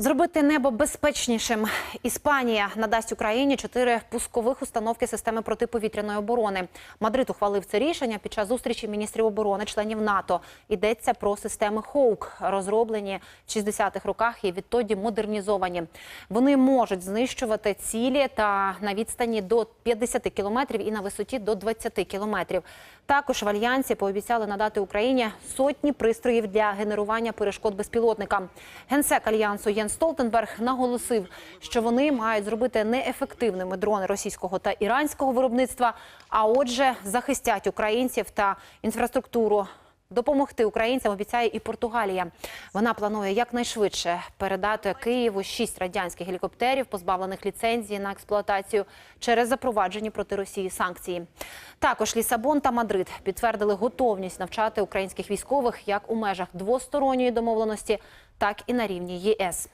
Зробити небо безпечнішим. Іспанія надасть Україні чотири пускових установки системи протиповітряної оборони. Мадрид ухвалив це рішення під час зустрічі міністрів оборони членів НАТО. Йдеться про системи Хоук, розроблені в 60-х роках і відтоді модернізовані. Вони можуть знищувати цілі та на відстані до 50 кілометрів і на висоті до 20 кілометрів. Також в альянсі пообіцяли надати Україні сотні пристроїв для генерування перешкод безпілотникам. Генсек альянсу Єн Столтенберг наголосив, що вони мають зробити неефективними дрони російського та іранського виробництва, а отже, захистять українців та інфраструктуру. Допомогти українцям обіцяє і Португалія. Вона планує якнайшвидше передати Києву шість радянських гелікоптерів, позбавлених ліцензії на експлуатацію через запроваджені проти Росії санкції. Також Лісабон та Мадрид підтвердили готовність навчати українських військових як у межах двосторонньої домовленості, так і на рівні ЄС.